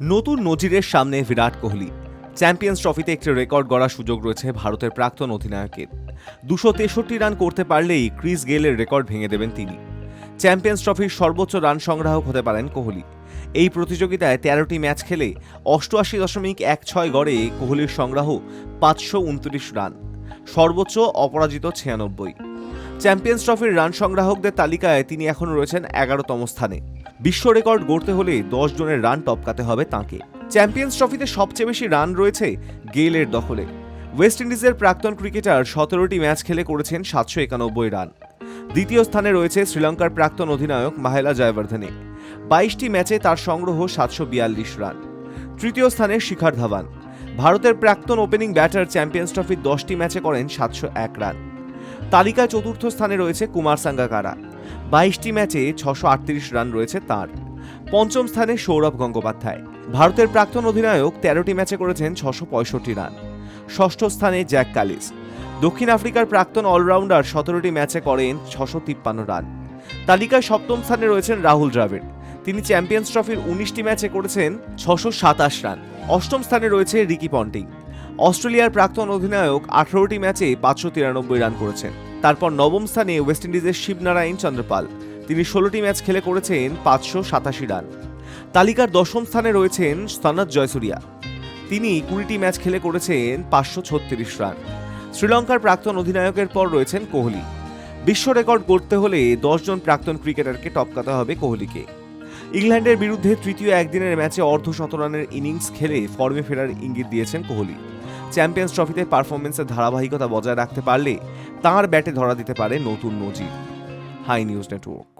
নতুন নজিরের সামনে বিরাট কোহলি। চ্যাম্পিয়ন্স ট্রফিতে একটি রেকর্ড গড়ার সুযোগ রয়েছে ভারতের প্রাক্তন অধিনায়কের। দুশো তেষট্টি রান করতে পারলেই ক্রিস গেলের রেকর্ড ভেঙে দেবেন তিনি। চ্যাম্পিয়ন্স ট্রফির সর্বোচ্চ রান সংগ্রাহক হতে পারেন কোহলি। এই প্রতিযোগিতায় তেরোটি ম্যাচ খেলে অষ্টআশি দশমিক এক ছয় গড়ে কোহলির সংগ্রাহ পাঁচশো উনত্রিশ রান। সর্বোচ্চ অপরাজিত ছিয়ানব্বই। চ্যাম্পিয়ন্স ট্রফির রান সংগ্রাহকদের তালিকায় তিনি এখন রয়েছেন এগারোতম স্থানে। বিশ্ব রেকর্ড গড়তে হলে দশ জনের রান টপকাতে হবে তাঁকে। চ্যাম্পিয়ন্স ট্রফিতে সবচেয়ে বেশি রান রয়েছে গেইলের দখলে। ওয়েস্ট ইন্ডিজের প্রাক্তন ক্রিকেটার সতেরোটি ম্যাচ খেলে করেছেন সাতশো একানব্বই রান। দ্বিতীয় স্থানে রয়েছে শ্রীলঙ্কার প্রাক্তন অধিনায়ক মাহেলা জয়বর্ধনে। বাইশটি ম্যাচে তার সংগ্রহ সাতশো বিয়াল্লিশ রান। তৃতীয় স্থানে শিখর ধাওয়ান। ভারতের প্রাক্তন ওপেনিং ব্যাটার চ্যাম্পিয়ন্স ট্রফির দশটি ম্যাচে করেন সাতশো এক রান। তালিকায় চতুর্থ স্থানে রয়েছে কুমার সাঙ্গাকারা। বাইশটি ম্যাচে ছশো আটত্রিশ রান রয়েছে তার। পঞ্চম স্থানে সৌরভ গঙ্গোপাধ্যায়। ভারতের প্রাক্তন অধিনায়ক তেরোটি ম্যাচে করেছেন ছশো পঁয়ষট্টি রান। ষষ্ঠ স্থানে জ্যাক কালিস। দক্ষিণ আফ্রিকার প্রাক্তন অলরাউন্ডার সতেরোটি ম্যাচে করেন ছশো তিপ্পান্ন রান। তালিকায় সপ্তম স্থানে রয়েছেন রাহুল দ্রাবিড়। তিনি চ্যাম্পিয়ন্স ট্রফির উনিশটি ম্যাচে করেছেন ছশো সাতাশ রান। অষ্টম স্থানে রয়েছে রিকি পন্টিং। অস্ট্রেলিয়ার প্রাক্তন অধিনায়ক আঠারোটি ম্যাচে পাঁচশো তিরানব্বই রান করেছেন। তারপর নবম স্থানে ওয়েস্ট ইন্ডিজের শিবনারায়ণ চন্দ্রপাল। তিনি ষোলোটি ম্যাচ খেলে করেছেন পাঁচশো সাতাশি রান। তালিকার দশম স্থানে রয়েছেন সনাত জয়সুরিয়া। তিনি কুড়িটি ম্যাচ খেলে করেছেন পাঁচশো ছত্রিশ রান। শ্রীলঙ্কার প্রাক্তন অধিনায়কের পর রয়েছেন কোহলি। বিশ্ব রেকর্ড করতে হলে দশজন প্রাক্তন ক্রিকেটারকে টপকাতে হবে কোহলিকে। ইংল্যান্ডের বিরুদ্ধে তৃতীয় একদিনের ম্যাচে অর্ধ শতরানের ইনিংস খেলে ফর্মে ফেরার ইঙ্গিত দিয়েছেন কোহলি। চ্যাম্পিয়ন্স ট্রফিতে পারফরমেন্সের ধারাবাহিকতা বজায় রাখতে পারলে তাঁর ব্যাটে ধরা দিতে পারে নতুন নজির। High news network.